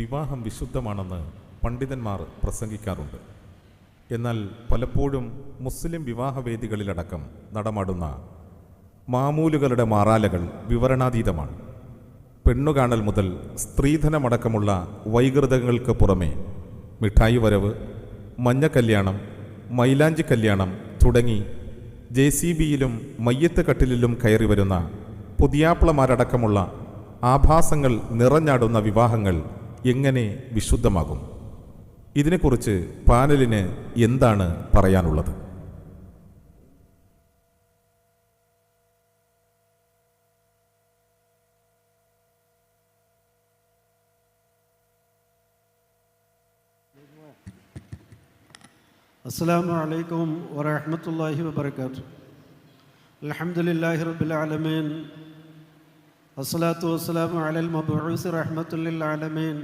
വിവാഹം വിശുദ്ധമാണെന്ന് പണ്ഡിതന്മാർ പ്രസംഗിക്കാറുണ്ട്. എന്നാൽ പലപ്പോഴും മുസ്ലിം വിവാഹവേദികളിലടക്കം നടമാടുന്ന മാമൂലുകളുടെ മാറാലകൾ വിവരണാതീതമാണ്. പെണ്ണുകാണൽ മുതൽ സ്ത്രീധനമടക്കമുള്ള വൈകൃതങ്ങൾക്ക് പുറമെ മിഠായി വരവ് മഞ്ഞ കല്യാണം മൈലാഞ്ചി കല്യാണം തുടങ്ങി ജെ സി ബിയിലും മയ്യത്ത് കട്ടിലിലും കയറി വരുന്ന പുതിയാപ്പിളമാരടക്കമുള്ള ആഭാസങ്ങൾ നിറഞ്ഞാടുന്ന വിവാഹങ്ങൾ എങ്ങനെ വിശുദ്ധമാകും? ഇതിനെക്കുറിച്ച് പാനലിന് എന്താണ് പറയാനുള്ളത്? അസ്സാം വലൈക്കും വരഹമത്തല്ലാഹി വാത്തു അലഹമുല്ലാഹി റബുലമീൻ لله رب العالمين الصلاة والسلام على المبعوث رحمة للعالمين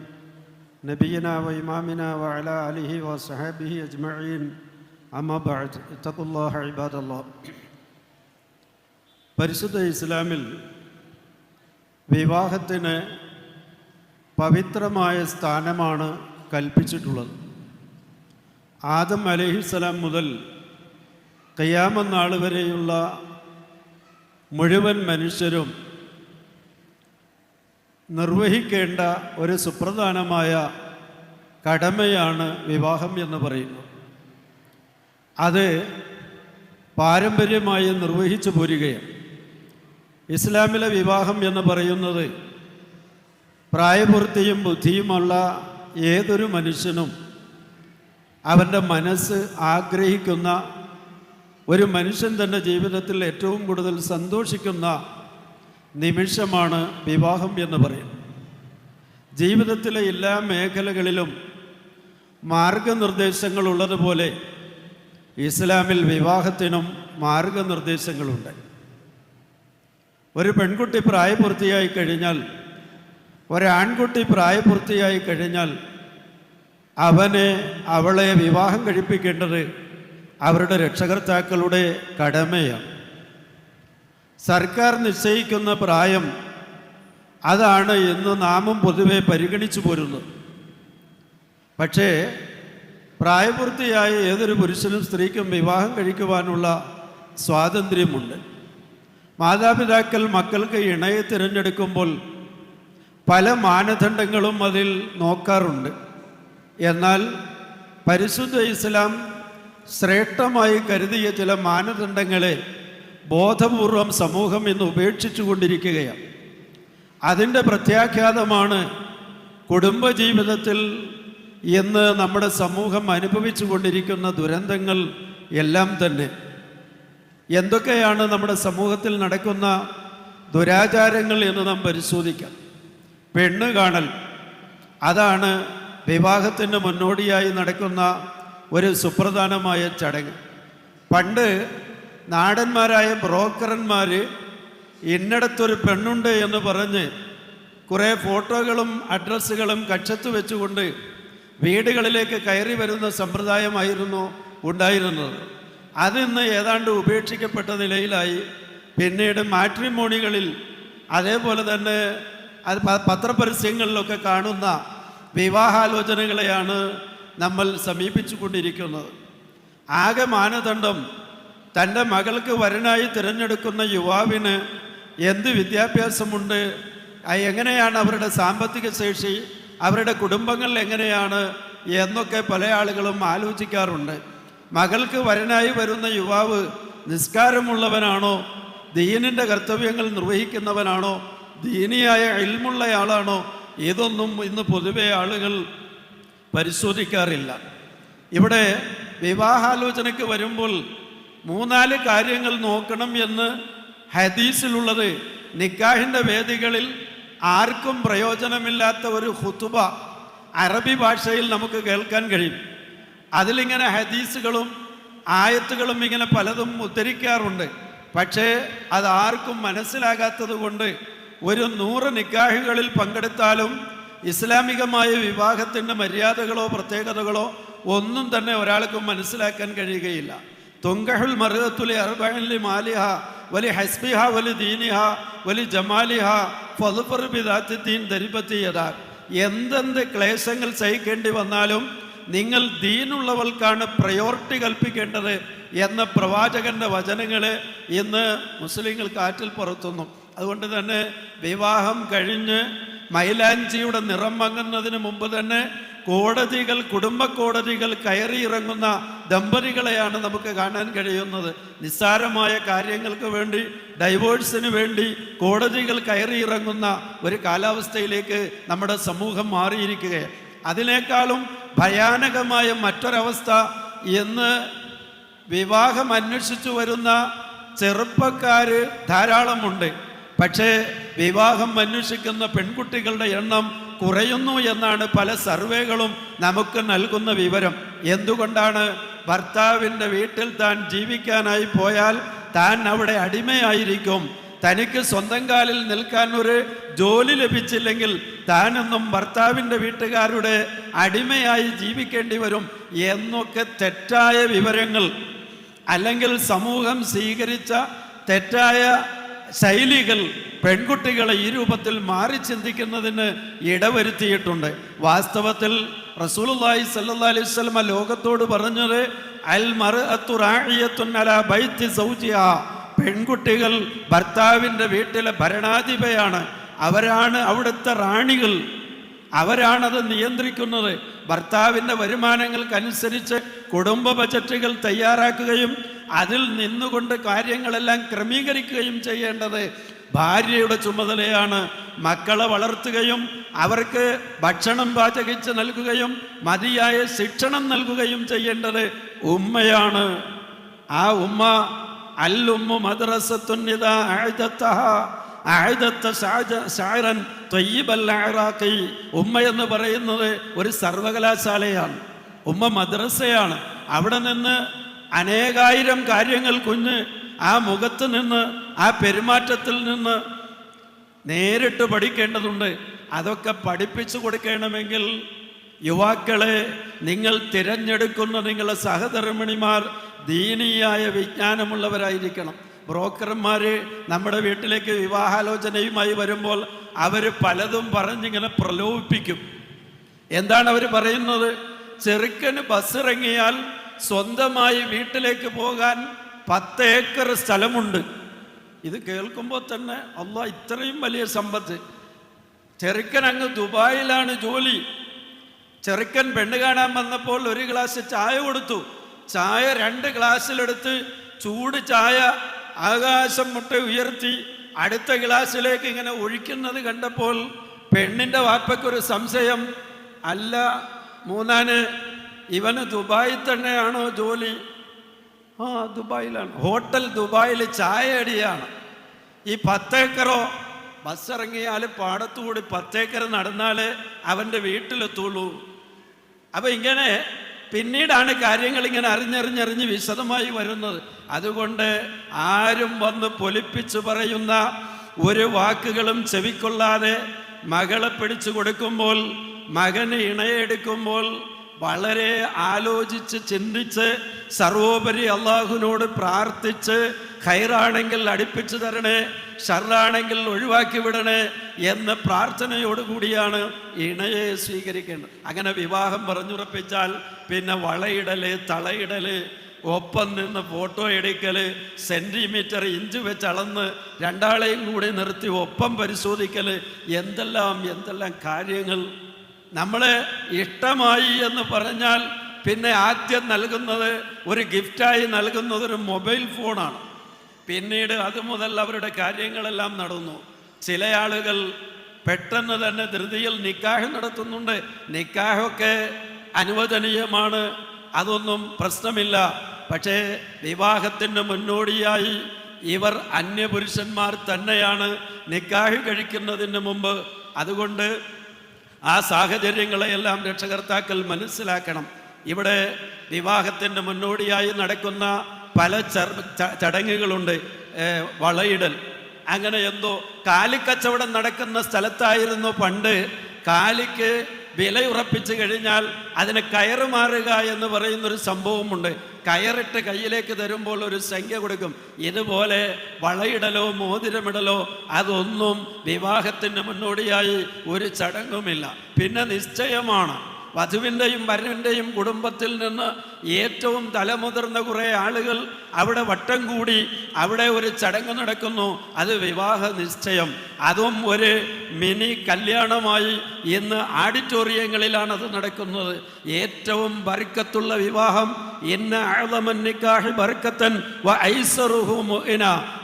نبينا وإمامنا وعلى آله وصحابه أجمعين أما بعد اتقوا الله عباد الله പരിശുദ്ധ ഇസ്ലാമിൽ വിവാഹത്തിന് പവിത്രമായ സ്ഥാനമാണ് കൽപ്പിച്ചിട്ടുള്ളത് ആദം അലഹിസ്സലാം മുതൽ കയ്യാമ നാൾ വരെയുള്ള മുഴുവൻ മനുഷ്യരും നിർവഹിക്കേണ്ട ഒരു സുപ്രധാനമായ കടമയാണ് വിവാഹം എന്ന് പറയുന്നത് അത് പാരമ്പര്യമായി നിർവഹിച്ചു പോരുകയാണ്. ഇസ്ലാമിലെ വിവാഹം എന്ന് പറയുന്നത് പ്രായപൂർത്തിയും ബുദ്ധിയുമുള്ള ഏതൊരു മനുഷ്യനും അവന്റെ മനസ്സ് ആഗ്രഹിക്കുന്ന ഒരു മനുഷ്യൻ തന്റെ ജീവിതത്തിൽ ഏറ്റവും കൂടുതൽ സന്തോഷിക്കുന്ന നിമിഷമാണ് വിവാഹം എന്ന് പറയും. ജീവിതത്തിലെ എല്ലാ മേഖലകളിലും മാർഗനിർദ്ദേശങ്ങൾ ഉള്ളതുപോലെ ഇസ്ലാമിൽ വിവാഹത്തിനും മാർഗനിർദ്ദേശങ്ങളുണ്ട്. ഒരു പെൺകുട്ടി പ്രായപൂർത്തിയായി കഴിഞ്ഞാൽ ഒരാൺകുട്ടി പ്രായപൂർത്തിയായി കഴിഞ്ഞാൽ അവനെ അവളെ വിവാഹം കഴിപ്പിക്കേണ്ടത് അവരുടെ രക്ഷകർത്താക്കളുടെ കടമയാണ്. സർക്കാർ നിശ്ചയിക്കുന്ന പ്രായം അതാണ് ഇന്ന് നാമം പൊതുവെ പരിഗണിച്ചു പോരുന്നത്. പക്ഷേ പ്രായപൂർത്തിയായ ഏതൊരു പുരുഷനും സ്ത്രീക്കും വിവാഹം കഴിക്കുവാനുള്ള സ്വാതന്ത്ര്യമുണ്ട്. മാതാപിതാക്കൾ മക്കൾക്ക് ഇണയെ തിരഞ്ഞെടുക്കുമ്പോൾ പല മാനദണ്ഡങ്ങളും അതിൽ നോക്കാറുണ്ട്. എന്നാൽ പരിശുദ്ധ ഇസ്ലാം ശ്രേഷ്ഠമായി കരുതിയ ചില മാനദണ്ഡങ്ങളെ ബോധപൂർവം സമൂഹം ഇന്ന് ഉപേക്ഷിച്ചു കൊണ്ടിരിക്കുകയാണ്. അതിന്റെ പ്രത്യാഘാതമാണ് കുടുംബജീവിതത്തിൽ ഇന്ന് നമ്മുടെ സമൂഹം അനുഭവിച്ചു കൊണ്ടിരിക്കുന്ന ദുരന്തങ്ങൾ എല്ലാം തന്നെ. എന്തൊക്കെയാണ് നമ്മുടെ സമൂഹത്തിൽ നടക്കുന്ന ദുരാചാരങ്ങൾ എന്ന് നാം പരിശോധിക്കാം. പെണ്ണ് കാണൽ. അതാണ് വിവാഹത്തിന് മുന്നോടിയായി നടക്കുന്ന ഒരു സുപ്രധാനമായ ചടങ്ങ്. പണ്ട് നാടന്മാരായ ബ്രോക്കറന്മാർ എന്നിടത്തൊരു പെണ്ണുണ്ട് എന്ന് പറഞ്ഞ് കുറേ ഫോട്ടോകളും അഡ്രസ്സുകളും കക്ഷത്ത് വെച്ചുകൊണ്ട് വീടുകളിലേക്ക് കയറി വരുന്ന സമ്പ്രദായമായിരുന്നു ഉണ്ടായിരുന്നത്. അതിന്ന് ഏതാണ്ട് ഉപേക്ഷിക്കപ്പെട്ട നിലയിലായി. പിന്നീട് മാട്രിമോണികളിൽ അതേപോലെ തന്നെ അത് പത്രപരസ്യങ്ങളിലൊക്കെ കാണുന്ന വിവാഹാലോചനകളെയാണ് നമ്മൾ സമീപിച്ചു കൊണ്ടിരിക്കുന്നത് ആകെ മാനദണ്ഡം തന്റെ മകൾക്ക് വരനായി തിരഞ്ഞെടുക്കുന്ന യുവാവിന് എന്ത് വിദ്യാഭ്യാസമുണ്ട്? എങ്ങനെയാണ് അവരുടെ സാമ്പത്തിക ശേഷി? അവരുടെ കുടുംബങ്ങൾ എങ്ങനെയാണ്? എന്നൊക്കെ പല ആളുകളും ആലോചിക്കാറുണ്ട്. മകൾക്ക് വരനായി വരുന്ന യുവാവ് നിസ്കാരമുള്ളവനാണോ? ദീനിന്റെ കർത്തവ്യങ്ങൾ നിർവഹിക്കുന്നവനാണോ? ദീനിയായ ഇൽമുള്ളയാളാണോ ഇതൊന്നും ഇന്ന് പൊതുവെ ആളുകൾ പരിശോധിക്കാറില്ല. ഇവിടെ വിവാഹാലോചനയ്ക്ക് വരുമ്പോൾ മൂന്നാൽ കാര്യങ്ങൾ നോക്കണം എന്ന് ഹദീസിലുള്ളത് നിക്കാഹിന്റെ വേദികളിൽ ആർക്കും പ്രയോജനമില്ലാത്ത ഒരു ഹുത്തുബ അറബി ഭാഷയിൽ നമുക്ക് കേൾക്കാൻ കഴിയും. അതിലിങ്ങനെ ഹദീസുകളും ആയത്തുകളും ഇങ്ങനെ പലതും ഉദ്ധരിക്കാറുണ്ട്. പക്ഷേ അത് ആർക്കും മനസ്സിലാകാത്തത് കൊണ്ട് ഒരു നൂറ് നിക്കാഹുകളിൽ പങ്കെടുത്താലും ഇസ്ലാമികമായ വിവാഹത്തിന്റെ മര്യാദകളോ പ്രത്യേകതകളോ ഒന്നും തന്നെ ഒരാൾക്കും മനസ്സിലാക്കാൻ കഴിയുകയില്ല. തുങ്കഹുൽ മറുകത്തുലി അർബഹലി മാലിഹ വലി ഹസ്ബിഹ വലി ദീനിഹ വലി ജമാലിഹ ഫതുഫർ ബിദാത്തിൻ ധരിപ്പത്തിയതാ എന്തെന്ത് ക്ലേശങ്ങൾ സഹിക്കേണ്ടി വന്നാലും നിങ്ങൾ ദീനുള്ളവൾക്കാണ് പ്രയോറിറ്റി കൽപ്പിക്കേണ്ടത് എന്ന പ്രവാചകന്റെ വചനങ്ങൾ ഇന്ന് മുസ്ലിങ്ങൾ കാറ്റിൽ പുറത്തുന്നു. അതുകൊണ്ട് തന്നെ വിവാഹം കഴിഞ്ഞ് മൈലാഞ്ചിയുടെ നിറം മങ്ങുന്നതിന് മുമ്പ് തന്നെ കോടതികൾ കുടുംബ കോടതികൾ കയറി ഇറങ്ങുന്ന ദമ്പതികളെയാണ് നമുക്ക് കാണാൻ കഴിയുന്നത്. നിസ്സാരമായ കാര്യങ്ങൾക്ക് വേണ്ടി ഡൈവോഴ്സിന് വേണ്ടി കോടതികൾ കയറി ഇറങ്ങുന്ന ഒരു കാലാവസ്ഥയിലേക്ക് നമ്മുടെ സമൂഹം മാറിയിരിക്കുകയാണ്. അതിനേക്കാളും ഭയാനകമായ മറ്റൊരവസ്ഥ എന്ന് വിവാഹം അന്വേഷിച്ചു വരുന്ന ചെറുപ്പക്കാർ ധാരാളമുണ്ട്. പക്ഷേ വിവാഹം അന്വേഷിക്കുന്ന പെൺകുട്ടികളുടെ എണ്ണം കുറയുന്നു എന്നാണ് പല സർവേകളും നമുക്ക് നൽകുന്ന വിവരം. എന്തുകൊണ്ടാണ് ഭർത്താവിന്റെ വീട്ടിൽ താൻ ജീവിക്കാനായി പോയാൽ താൻ അവിടെ അടിമയായിരിക്കും? തനിക്ക് സ്വന്തം കാലിൽ നിൽക്കാൻ ഒരു ജോലി ലഭിച്ചില്ലെങ്കിൽ താനൊന്നും ഭർത്താവിന്റെ വീട്ടുകാരുടെ അടിമയായി ജീവിക്കേണ്ടി വരും എന്നൊക്കെ തെറ്റായ വിവരങ്ങൾ. അല്ലെങ്കിൽ സമൂഹം സ്വീകരിച്ച തെറ്റായ ശൈലികൾ പെൺകുട്ടികളെ ഈ രൂപത്തിൽ മാറി ചിന്തിക്കുന്നതിന് ഇടവരുത്തിയിട്ടുണ്ട്. വാസ്തവത്തിൽ റസൂലുള്ളാഹി സല്ലല്ലാഹു അലൈഹി സ്വലമ ലോകത്തോട് പറഞ്ഞത് അൽ പെൺകുട്ടികൾ ഭർത്താവിന്റെ വീട്ടിലെ ഭരണാധിപയാണ്. അവരാണ് അവിടുത്തെ റാണികൾ. അവരാണത് നിയന്ത്രിക്കുന്നത്. ഭർത്താവിന്റെ വരുമാനങ്ങൾക്കനുസരിച്ച് കുടുംബ ബജറ്റുകൾ തയ്യാറാക്കുകയും അതിൽ നിന്നുകൊണ്ട് കാര്യങ്ങളെല്ലാം ക്രമീകരിക്കുകയും ചെയ്യേണ്ടത് ഭാര്യയുടെ ചുമതലയാണ്. മക്കളെ വളർത്തുകയും അവർക്ക് ഭക്ഷണം പാചകിച്ച് നൽകുകയും മതിയായ ശിക്ഷണം നൽകുകയും ചെയ്യേണ്ടത് ഉമ്മയാണ്. ആ ഉമ്മ അല്ലുമ്മു മദ്രസത്തുന്നിത ആയുധത്ത ആഴ്ദത്ത ഷാരൻ തൊയ്യബൽ ഇറാഖി ഉമ്മ എന്ന് പറയുന്നത് ഒരു സർവകലാശാലയാണ്. ഉമ്മ മദ്രസയാണ്. അവിടെ നിന്ന് അനേകായിരം കാര്യങ്ങൾ കുഞ്ഞ് ആ മുഖത്ത് നിന്ന് ആ പെരുമാറ്റത്തിൽ നിന്ന് നേരിട്ട് പഠിക്കേണ്ടതുണ്ട്. അതൊക്കെ പഠിപ്പിച്ചു കൊടുക്കണമെങ്കിൽ യുവാക്കളെ നിങ്ങൾ തിരഞ്ഞെടുക്കുന്ന നിങ്ങളുടെ സഹധർമ്മിണിമാർ ദീനീയായ വിജ്ഞാനമുള്ളവരായിരിക്കണം. ബ്രോക്കർമാർ നമ്മുടെ വീട്ടിലേക്ക് വിവാഹാലോചനയുമായി വരുമ്പോൾ അവർ പലതും പറഞ്ഞിങ്ങനെ പ്രലോഭിപ്പിക്കും. എന്താണ് അവർ പറയുന്നത്? ചെറുക്കന് ബസ് ഇറങ്ങിയാൽ സ്വന്തമായി വീട്ടിലേക്ക് പോകാൻ പത്ത് ഏക്കർ സ്ഥലമുണ്ട്. ഇത് കേൾക്കുമ്പോൾ തന്നെ അല്ല ഇത്രയും വലിയ സമ്പത്ത്. ചെറുക്കൻ അങ്ങ് ദുബായിലാണ് ജോലി. ചെറുക്കൻ പെണ്ണ് കാണാൻ വന്നപ്പോൾ ഒരു ഗ്ലാസ് ചായ കൊടുത്തു. ചായ രണ്ട് ഗ്ലാസ്സിലെടുത്ത് ചൂട് ചായ ആകാശം മുട്ട ഉയർത്തി അടുത്ത ഗ്ലാസ്സിലേക്ക് ഇങ്ങനെ ഒഴിക്കുന്നത് കണ്ടപ്പോൾ പെണ്ണിന്റെ വാപ്പയ്ക്കൊരു സംശയം. അല്ല മൂന്നാന് ഇവന് ദുബായിൽ തന്നെയാണോ ജോലി? ആ ദുബായിലാണ്. ഹോട്ടൽ ദുബായിൽ ചായ അടിയാണ് ഈ പത്തേക്കറോ ബസ് ഇറങ്ങിയാൽ പാടത്തുകൂടി പത്തേക്കർ നടന്നാൽ അവന്റെ വീട്ടിലെത്തുള്ളൂ. അപ്പം ഇങ്ങനെ പിന്നീടാണ് കാര്യങ്ങൾ ഇങ്ങനെ അറിഞ്ഞറിഞ്ഞറിഞ്ഞ് വിശദമായി വരുന്നത്. അതുകൊണ്ട് ആരും വന്ന് പൊലിപ്പിച്ചു പറയുന്ന ഒരു വാക്കുകളും ചെവിക്കൊള്ളാതെ മകളെ പിടിച്ചു കൊടുക്കുമ്പോൾ മകന് ഇണയെടുക്കുമ്പോൾ വളരെ ആലോചിച്ച് ചിന്തിച്ച് സർവോപരി അള്ളാഹുവിനോട് പ്രാർത്ഥിച്ച് ഹൈറാണെങ്കിൽ അടുപ്പിച്ചു തരണേ ഷർറാണെങ്കിൽ ഒഴിവാക്കി വിടണേ എന്ന പ്രാർത്ഥനയോടുകൂടിയാണ് ഇണയെ സ്വീകരിക്കേണ്ടത്. അങ്ങനെ വിവാഹം പറഞ്ഞുറപ്പിച്ചാൽ പിന്നെ വളയിടൽ തളയിടൽ ഒപ്പം നിന്ന് ഫോട്ടോ എടുക്കൽ സെന്റിമീറ്റർ ഇഞ്ച് വെച്ച് അളന്ന് രണ്ടാളെയും കൂടി നിർത്തി ഒപ്പം പരിശോധിക്കൽ എന്തെല്ലാം എന്തെല്ലാം കാര്യങ്ങൾ നമ്മളെ ഇഷ്ടമായി എന്ന് പറഞ്ഞാൽ പിന്നെ ആദ്യം നൽകുന്നത് ഒരു ഗിഫ്റ്റായി നൽകുന്നത് ഒരു മൊബൈൽ ഫോണാണ്. പിന്നീട് അത് മുതൽ അവരുടെ കാര്യങ്ങളെല്ലാം നടന്നു. ചില ആളുകൾ പെട്ടെന്ന് തന്നെ ധൃതിയിൽ നിക്കാഹ് നടത്തുന്നുണ്ട്. നിക്കാഹൊക്കെ അനുവദനീയമാണ്. അതൊന്നും പ്രശ്നമില്ല. പക്ഷേ വിവാഹത്തിന് മുന്നോടിയായി ഇവർ അന്യപുരുഷന്മാർ തന്നെയാണ് നിക്കാഹ് കഴിക്കുന്നതിന് മുമ്പ്. അതുകൊണ്ട് ആ സാഹചര്യങ്ങളെയെല്ലാം രക്ഷകർത്താക്കൾ മനസ്സിലാക്കണം. ഇവിടെ വിവാഹത്തിന്റെ മുന്നോടിയായി നടക്കുന്ന പല ചടങ്ങുകളുണ്ട് വളയിടൽ. അങ്ങനെ എന്തോ കാലിക്കച്ചവടം നടക്കുന്ന സ്ഥലത്തായിരുന്നു പണ്ട്. കാലിക്ക് വിലയുറപ്പിച്ചു കഴിഞ്ഞാൽ അതിന് കയറ് മാറുക എന്ന് പറയുന്നൊരു സംഭവമുണ്ട്. കയറിട്ട് കയ്യിലേക്ക് തരുമ്പോൾ ഒരു സംഖ്യ കൊടുക്കും. ഇതുപോലെ വളയിടലോ മോതിരമിടലോ അതൊന്നും വിവാഹത്തിന്റെ മുന്നോടിയായി ഒരു ചടങ്ങുമില്ല. പിന്നെ നിശ്ചയമാണ്. വധുവിന്റെയും വരവിന്റെയും കുടുംബത്തിൽ നിന്ന് ഏറ്റവും തലമുതിർന്ന കുറേ ആളുകൾ അവിടെ വട്ടം കൂടി അവിടെ ഒരു ചടങ്ങ് നടക്കുന്നു. അത് വിവാഹ നിശ്ചയം. അതും ഒരു മിനി കല്യാണമായി ഇന്ന് ആഡിറ്റോറിയങ്ങളിലാണ് അത് നടക്കുന്നത്. ഏറ്റവും ബർക്കത്തുള്ള വിവാഹം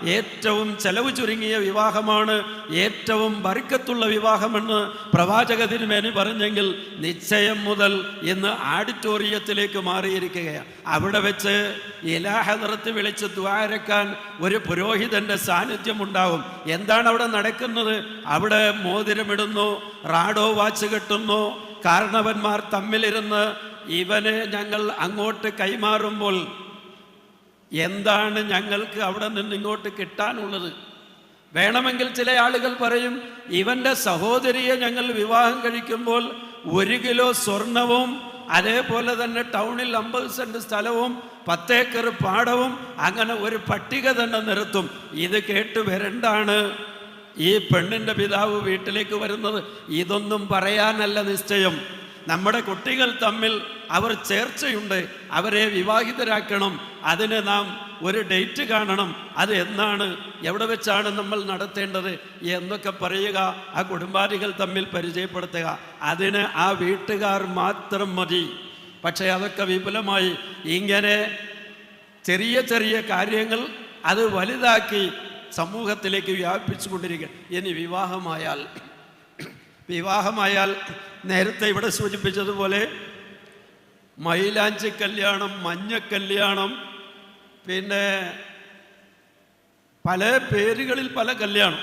ഏറ്റവും ചെലവ് ചുരുങ്ങിയ വിവാഹമാണ് ഏറ്റവും ബർക്കത്തുള്ള വിവാഹമെന്ന് പ്രവാചക തിരുമേനി പറഞ്ഞെങ്കിൽ നിശ്ചയം മുതൽ ഇന്ന് ആഡിറ്റോറിയത്തിലേക്ക് മാറിയിരിക്കുകയാണ്. അവിടെ വെച്ച് ഇലാഹദറത്ത് വിളിച്ച് ദ്വാരക്കാൻ ഒരു പുരോഹിതന്റെ സാന്നിധ്യം ഉണ്ടാവും എന്താണ് അവിടെ നടക്കുന്നത്? അവിടെ മോതിരമിടുന്നു റാഡോ വാച്ച് കെട്ടുന്നു കാരണവന്മാർ തമ്മിലിരുന്ന് ഇവനെ ഞങ്ങൾ അങ്ങോട്ട് കൈമാറുമ്പോൾ എന്താണ് ഞങ്ങൾക്ക് അവിടെ നിന്ന് ഇങ്ങോട്ട് കിട്ടാനുള്ളത്? വേണമെങ്കിൽ ചില ആളുകൾ പറയും ഇവന്റെ സഹോദരിയെ ഞങ്ങൾ വിവാഹം കഴിക്കുമ്പോൾ ഒരു കിലോ സ്വർണവും അതേപോലെ തന്നെ ടൗണിൽ അമ്പത് സെന്റ് സ്ഥലവും പത്തേക്കർ പാടവും അങ്ങനെ ഒരു പട്ടിക തന്നെ നിർത്തും. ഇത് കേട്ട് വരണ്ടാണ്. ഈ പെണ്ണിന്റെ പിതാവ് വീട്ടിലേക്ക് വരുന്നത്. ഇതൊന്നും പറയാനല്ല നിശ്ചയം. നമ്മുടെ കുട്ടികൾ തമ്മിൽ അവർ ചേർച്ചയുണ്ട് അവരെ വിവാഹിതരാക്കണം അതിന് നാം ഒരു ഡേറ്റ് കാണണം അത് എന്നാണ് എവിടെ വെച്ചാണ് നമ്മൾ നടത്തേണ്ടത് എന്നൊക്കെ പറയുക ആ കുടുംബാരികൾ തമ്മിൽ പരിചയപ്പെടുത്തുക. അതിന് ആ വീട്ടുകാർ മാത്രം മതി. പക്ഷേ അതൊക്കെ വിപുലമായി ഇങ്ങനെ ചെറിയ ചെറിയ കാര്യങ്ങൾ അത് വലുതാക്കി സമൂഹത്തിലേക്ക് വ്യാപിപ്പിച്ചുകൊണ്ടിരിക്കുക. ഇനി വിവാഹമായാൽ വിവാഹമായാൽ നേരത്തെ ഇവിടെ സൂചിപ്പിച്ചതുപോലെ മൈലാഞ്ചി കല്യാണം മഞ്ഞ കല്യാണം പിന്നെ പല പേരുകളിൽ പല കല്യാണം.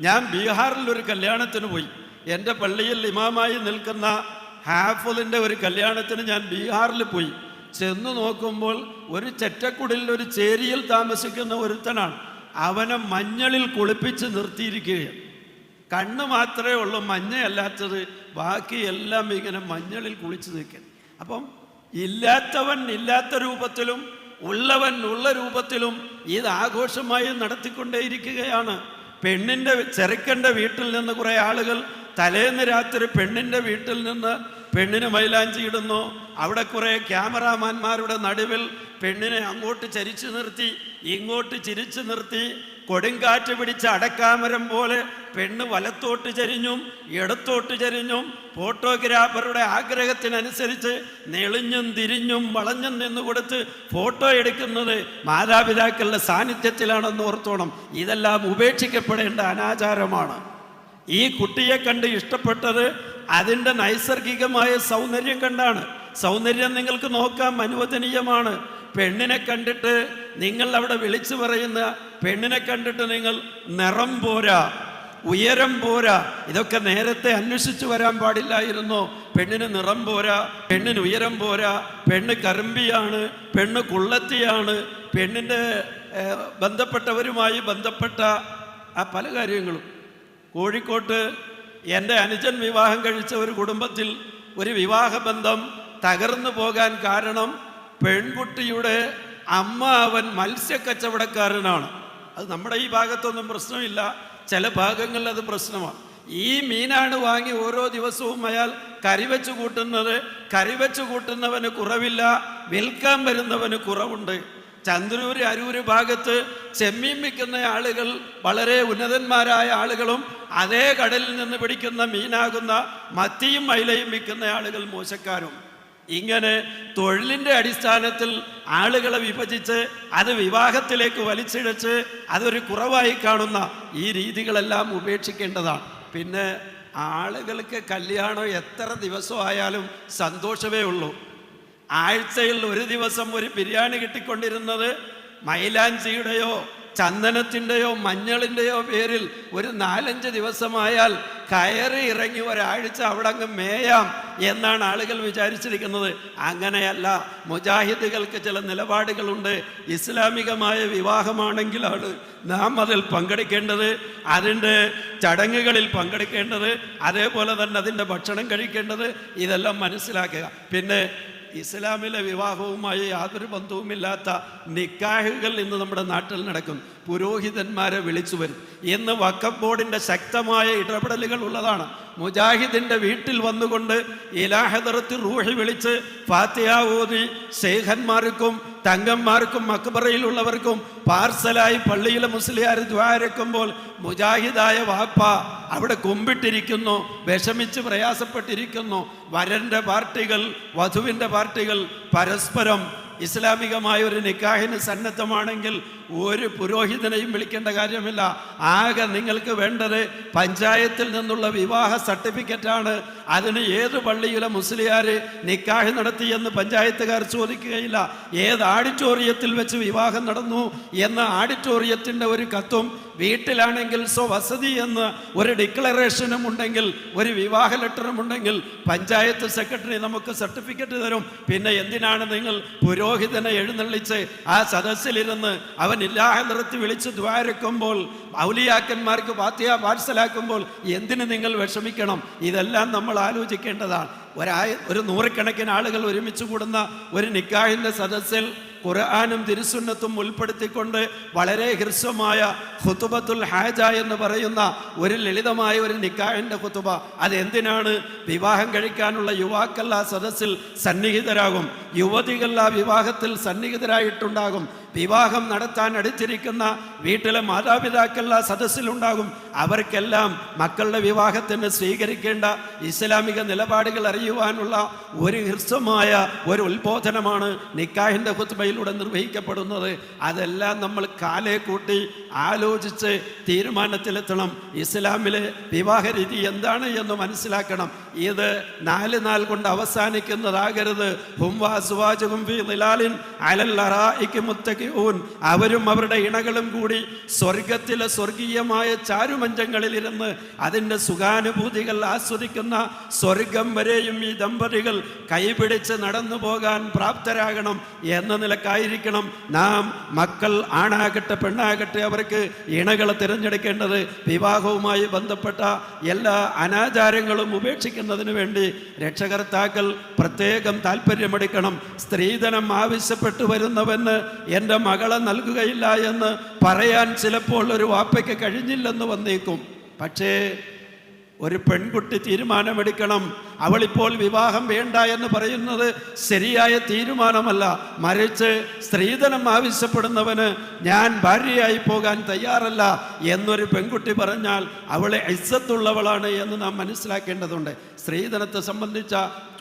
ഞാൻ ബീഹാറിൽ ഒരു കല്യാണത്തിന് പോയി. എന്റെ പള്ളിയിൽ ഇമാമായി നിൽക്കുന്ന ഹാഫുലിന്റെ ഒരു കല്യാണത്തിന് ഞാൻ ബീഹാറിൽ പോയി. ചെന്ന് നോക്കുമ്പോൾ ഒരു ചെറ്റക്കുടിൽ ഒരു ചേരിയിൽ താമസിക്കുന്ന ഒരുത്തനാണ്. അവനെ മഞ്ഞളിൽ കുളിപ്പിച്ച് നിർത്തിയിരിക്കുകയാണ്. കണ്ണ് മാത്രമേ ഉള്ളൂ മഞ്ഞയല്ലാത്തത് ബാക്കി എല്ലാം ഇങ്ങനെ മഞ്ഞളിൽ കുളിച്ച് നിൽക്കാൻ അപ്പം ഇല്ലാത്തവൻ ഇല്ലാത്ത രൂപത്തിലും ഉള്ളവൻ ഉള്ള രൂപത്തിലും ഇത് ആഘോഷമായി നടത്തിക്കൊണ്ടേയിരിക്കുകയാണ്. പെണ്ണിന്റെ ചെറുക്കന്റെ വീട്ടിൽ നിന്ന് കുറേ ആളുകൾ തലേന്ന് രാത്രി പെണ്ണിന്റെ വീട്ടിൽ നിന്ന് പെണ്ണിന് മൈലാഞ്ചി ഇടുന്നു അവിടെ കുറേ ക്യാമറാമാന്മാരുടെ നടുവിൽ പെണ്ണിനെ അങ്ങോട്ട് ചരിച്ചു നിർത്തി ഇങ്ങോട്ട് ചിരിച്ചു നിർത്തി കൊടുങ്കാറ്റ് പിടിച്ച അടക്കാമരം പോലെ പെണ്ണ് വലത്തോട്ട് ചരിഞ്ഞും ഇടത്തോട്ട് ചരിഞ്ഞും ഫോട്ടോഗ്രാഫറുടെ ആഗ്രഹത്തിനനുസരിച്ച് നെളിഞ്ഞും തിരിഞ്ഞും വളഞ്ഞും നിന്ന് കൊടുത്ത് ഫോട്ടോ എടുക്കുന്നത് മാതാപിതാക്കളുടെ സാന്നിധ്യത്തിലാണെന്ന് ഓർത്തോണം. ഇതെല്ലാം ഉപേക്ഷിക്കപ്പെടേണ്ട അനാചാരമാണ്. ഈ കുട്ടിയെ കണ്ട് ഇഷ്ടപ്പെട്ടത് അതിന്റെ നൈസർഗികമായ സൗന്ദര്യം കണ്ടാണ്. സൗന്ദര്യം നിങ്ങൾക്ക് നോക്കാം അനുവദനീയമാണ്. പെണ്ണിനെ കണ്ടിട്ട് നിങ്ങൾ അവിടെ വിളിച്ചു പറയുന്ന പെണ്ണിനെ കണ്ടിട്ട് നിങ്ങൾ നിറം പോരാ. ഉയരം പോരാ. ഇതൊക്കെ നേരത്തെ അന്വേഷിച്ചു വരാൻ പാടില്ലായിരുന്നു. പെണ്ണിന് നിറം പോരാ പെണ്ണിന് ഉയരം പോരാ. പെണ്ണ് കറുമ്പിയാണ് പെണ്ണ് കുള്ളത്തിയാണ്. പെണ്ണിന്റെ ബന്ധപ്പെട്ടവരുമായി ബന്ധപ്പെട്ട ആ പല കാര്യങ്ങളും. കോഴിക്കോട്ട് എന്റെ അനുജൻ വിവാഹം കഴിച്ച ഒരു കുടുംബത്തിൽ ഒരു വിവാഹബന്ധം തകർന്നു പോകാൻ കാരണം പെൺകുട്ടിയുടെ അമ്മ അവൻ മത്സ്യക്കച്ചവടക്കാരനാണ്. അത് നമ്മുടെ ഈ ഭാഗത്തൊന്നും പ്രശ്നമില്ല. ചില ഭാഗങ്ങളിൽ അത് പ്രശ്നമാണ്. ഈ മീനാണ് വാങ്ങി ഓരോ ദിവസവും അയാൾ കറിവെച്ച് കൂട്ടുന്നത്. കറിവെച്ച് കൂട്ടുന്നവന് കുറവില്ല. വിൽക്കാൻ വരുന്നവന് കുറവുണ്ട്. ചന്ദ്രൂര് അരൂര് ഭാഗത്ത് ചെമ്മീൻ വിൽക്കുന്ന ആളുകൾ വളരെ ഉന്നതന്മാരായ ആളുകളും അതേ കടലിൽ നിന്ന് പിടിക്കുന്ന മീനാകുന്ന മത്തിയും മൈലയും വിൽക്കുന്ന ആളുകൾ മോശക്കാരും. ഇങ്ങനെ തൊഴിലിന്റെ അടിസ്ഥാനത്തിൽ ആളുകളെ വിഭജിച്ച് അത് വിവാഹത്തിലേക്ക് വലിച്ചിഴച്ച് അതൊരു കുറവായി കാണുന്ന ഈ രീതികളെല്ലാം ഉപേക്ഷിക്കേണ്ടതാണ്. പിന്നെ ആളുകൾക്ക് കല്യാണം എത്ര ദിവസമായാലും സന്തോഷമേ ഉള്ളൂ. ആഴ്ചയിൽ ഒരു ദിവസം ഒരു ബിരിയാണി കിട്ടിക്കൊണ്ടിരുന്നത് മൈലാഞ്ചിയുടെയോ ചന്ദനത്തിന്റെയോ മഞ്ഞളിന്റെയോ പേരിൽ ഒരു നാലഞ്ച് ദിവസമായാൽ കയറി ഇറങ്ങി ഒരാഴ്ച അവിടെ അങ്ങ് മേയാം എന്നാണ് ആളുകൾ വിചാരിച്ചിരിക്കുന്നത്. അങ്ങനെയല്ല മുജാഹിദുകൾക്ക് ചില നിലപാടുകളുണ്ട്. ഇസ്ലാമികമായ വിവാഹമാണെങ്കിലാണ് നാം അതിൽ പങ്കെടുക്കേണ്ടത് അതിന്റെ ചടങ്ങുകളിൽ പങ്കെടുക്കേണ്ടത് അതേപോലെ തന്നെ അതിന്റെ ഭക്ഷണം കഴിക്കേണ്ടത് ഇതെല്ലാം മനസ്സിലാക്കുക. പിന്നെ ഇസ്ലാമിലെ വിവാഹവുമായി യാതൊരു ബന്ധവുമില്ലാത്ത നിക്കാഹുകൾ ഇന്ന് നമ്മുടെ നാട്ടിൽ നടക്കും പുരോഹിതന്മാരെ വിളിച്ചു വരും ഇന്ന് വക്കഫ് ബോർഡിന്റെ ശക്തമായ ഇടപെടലുകൾ ഉള്ളതാണ്. മുജാഹിദിന്റെ വീട്ടിൽ വന്നുകൊണ്ട് ഇലാഹദറത്ത് റൂഹി വിളിച്ച് ഫാത്തിയ ഓതി ശേഖന്മാർക്കും തങ്കന്മാർക്കും മക്ബറയിലുള്ളവർക്കും പാർസലായി പള്ളിയിലെ മുസ്ലിയാർ ദ്വാരക്കുമ്പോൾ മുജാഹിദായ വാപ്പ അവിടെ കുമ്പിട്ടിരിക്കുന്നു വിഷമിച്ച് പ്രയാസപ്പെട്ടിരിക്കുന്നു. വരന്റെ പാർട്ടികൾ വധുവിന്റെ പാർട്ടികൾ പരസ്പരം ഇസ്ലാമികമായ ഒരു നിക്കാഹിന് സന്നദ്ധമാണെങ്കിൽ ഒരു പുരോഹിതനെയും വിളിക്കേണ്ട കാര്യമില്ല. ആകെ നിങ്ങൾക്ക് വേണ്ടത് പഞ്ചായത്തിൽ നിന്നുള്ള വിവാഹ സർട്ടിഫിക്കറ്റാണ്. അതിന് ഏത് പള്ളിയിലെ മുസ്ലിയാർ നിക്കാഹ് നടത്തിയെന്ന് പഞ്ചായത്തുകാർ ചോദിക്കുകയില്ല. ഏത് ആഡിറ്റോറിയത്തിൽ വെച്ച് വിവാഹം നടന്നു എന്ന ആഡിറ്റോറിയത്തിന്റെ ഒരു കത്തും വീട്ടിലാണെങ്കിൽ സ്വവസതി എന്ന് ഒരു ഡിക്ലറേഷനും ഉണ്ടെങ്കിൽ ഒരു വിവാഹ ലെറ്ററും ഉണ്ടെങ്കിൽ പഞ്ചായത്ത് സെക്രട്ടറി നമുക്ക് സർട്ടിഫിക്കറ്റ് തരും. പിന്നെ എന്തിനാണ് നിങ്ങൾ പുരോഹിതനെ എഴുന്നള്ളിച്ച് ആ സദസ്സിലിരുന്ന് അവൻ ഇല്ലാഹ നിർത്തി വിളിച്ച് ദ്വാരക്കുമ്പോൾ ഔലിയാക്കന്മാർക്ക് പാത്തിയ പാഴ്സലാക്കുമ്പോൾ എന്തിന് നിങ്ങൾ വിഷമിക്കണം? ഇതെല്ലാം നമ്മൾ ആലോചിക്കേണ്ടതാണ്. ഒരായ ഒരു നൂറുകണക്കിന് ആളുകൾ ഒരുമിച്ച് കൂടുന്ന ഒരു നിക്കാഹിന്റെ സദസ്സിൽ ഖുർആാനും തിരുസുന്നത്തും ഉൾപ്പെടുത്തിക്കൊണ്ട് വളരെ ഹൃസ്വമായ ഹുതുബത്തുൽ ഹാജ എന്ന് പറയുന്ന ഒരു ലളിതമായ ഒരു നിക്കാഹിന്റെ ഖുത്തുബ അതെന്തിനാണ്? വിവാഹം കഴിക്കാനുള്ള യുവാക്കൾ ആ സദസ്സിൽ സന്നിഹിതരാകും. യുവതികൾ ആ വിവാഹത്തിൽ സന്നിഹിതരായിട്ടുണ്ടാകും. വിവാഹം നടത്താൻ അടുത്തിരിക്കുന്ന വീട്ടിലെ മാതാപിതാക്കൾ ആ സദസ്സിലുണ്ടാകും. അവർക്കെല്ലാം മക്കളുടെ വിവാഹത്തിന് സ്വീകരിക്കേണ്ട ഇസ്ലാമിക നിലപാടുകൾ അറിയുവാനുള്ള ഒരു ഹൃസ്വമായ ഒരു ഉത്ബോധനമാണ് നിക്കാഹിന്റെ ഹുത്ബയിലൂടെ നിർവഹിക്കപ്പെടുന്നത്. അതെല്ലാം നമ്മൾ കാലേ കൂട്ടി ആലോചിച്ച് തീരുമാനത്തിലെത്തണം. ഇസ്ലാമിലെ വിവാഹ രീതി എന്താണ് എന്ന് മനസ്സിലാക്കണം. ഇത് നാല് നാൾ കൊണ്ട് അവസാനിക്കുന്നതാകരുത്. ഹുംവാ സുവാജകും ഫീ അലൽ അറായിക്ക് മുത്തഖിഊൻ അവരും അവരുടെ ഇണകളും കൂടി സ്വർഗത്തിലെ സ്വർഗീയമായ ചാരുമഞ്ചങ്ങളിൽ ഇരുന്ന് അതിന്റെ സുഖാനുഭൂതികൾ ആസ്വദിക്കുന്ന സ്വർഗം വരെയും ഈ ദമ്പതികൾ കൈപിടിച്ച് നടന്നു പോകാൻ പ്രാപ്തരാകണം എന്ന നിലക്കായിരിക്കണം നാം മക്കൾ ആണാകട്ടെ പെണ്ണാകട്ടെ അവർക്ക് ഇണകളെ തിരഞ്ഞെടുക്കേണ്ടത്. വിവാഹവുമായി ബന്ധപ്പെട്ട എല്ലാ അനാചാരങ്ങളും ഉപേക്ഷിക്കുന്നതിന് വേണ്ടി രക്ഷകർത്താക്കൾ പ്രത്യേകം താല്പര്യമെടുക്കണം സ്ത്രീധനം ആവശ്യപ്പെട്ടു വരുന്നവന് എന്റെ മകളെ നൽകുകയില്ല എന്ന് പറയാൻ ചിലപ്പോൾ ഒരു വാപ്പയ്ക്ക് കഴിഞ്ഞില്ലെന്ന് വന്നേക്കും. പക്ഷേ ഒരു പെൺകുട്ടി തീരുമാനമെടുക്കണം. അവളിപ്പോൾ വിവാഹം വേണ്ട എന്ന് പറയുന്നത് ശരിയായ തീരുമാനമല്ല. മറിച്ച് സ്ത്രീധനം ആവശ്യപ്പെടുന്നവന് ഞാൻ ഭാര്യയായി പോകാൻ തയ്യാറല്ല എന്നൊരു പെൺകുട്ടി പറഞ്ഞാൽ അവളെ ഇസ്സത്തുള്ളവളാണ് എന്ന് നാം മനസ്സിലാക്കേണ്ടതുണ്ട്. സ്ത്രീധനത്തെ സംബന്ധിച്ച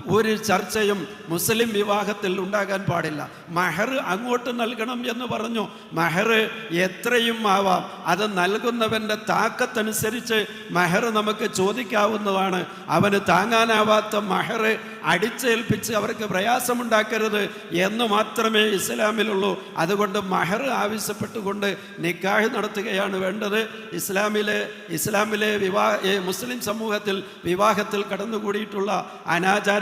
ഒരു ചർച്ചയും മുസ്ലിം വിവാഹത്തിൽ ഉണ്ടാകാൻ പാടില്ല. മഹർ അങ്ങോട്ട് നൽകണം എന്ന് പറഞ്ഞു. മഹർ എത്രയും ആവാം. അത് നൽകുന്നവന്റെ താക്കത്തനുസരിച്ച് മഹർ നമുക്ക് ചോദിക്കാവുന്നതാണ്. അവന് താങ്ങാനാവാത്ത മഹർ അടിച്ചേൽപ്പിച്ച് അവർക്ക് പ്രയാസമുണ്ടാക്കരുത് എന്ന് മാത്രമേ ഇസ്ലാമിലുള്ളൂ. അതുകൊണ്ട് മഹർ ആവശ്യപ്പെട്ടുകൊണ്ട് നിക്കാഹ് നടത്തുകയാണ് വേണ്ടത്. ഇസ്ലാമിലെ ഇസ്ലാമിലെ വിവാഹ മുസ്ലിം സമൂഹത്തിൽ വിവാഹത്തിൽ കടന്നുകൂടിയിട്ടുള്ള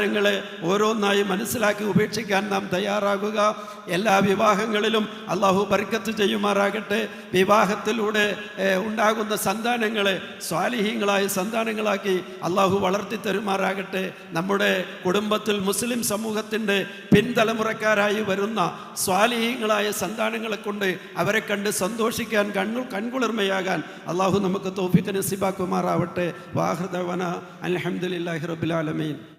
അനാചാരങ്ങളെ ഓരോന്നായി മനസ്സിലാക്കി ഉപേക്ഷിക്കാൻ നാം തയ്യാറാകുക. എല്ലാ വിവാഹങ്ങളിലും അള്ളാഹു ബർക്കത്ത് ചെയ്യുമാറാകട്ടെ. വിവാഹത്തിലൂടെ ഉണ്ടാകുന്ന സന്താനങ്ങളെ സ്വാലിഹീങ്ങളായ സന്താനങ്ങളാക്കി അള്ളാഹു വളർത്തി തരുമാറാകട്ടെ. നമ്മുടെ കുടുംബത്തിൽ മുസ്ലിം സമൂഹത്തിന്റെ പിൻതലമുറക്കാരായി വരുന്ന സ്വാലിഹീങ്ങളായ സന്താനങ്ങളെ കൊണ്ട് അവരെ കണ്ട് സന്തോഷിക്കാൻ കണ്ണു കൺകുളിർമയാകാൻ അള്ളാഹു നമുക്ക് തോഫിക്ക് നസിബാക്കുമാറാവട്ടെ. വാഹൃദവന അലഹമുല്ലാഹി റബുലാലമീൻ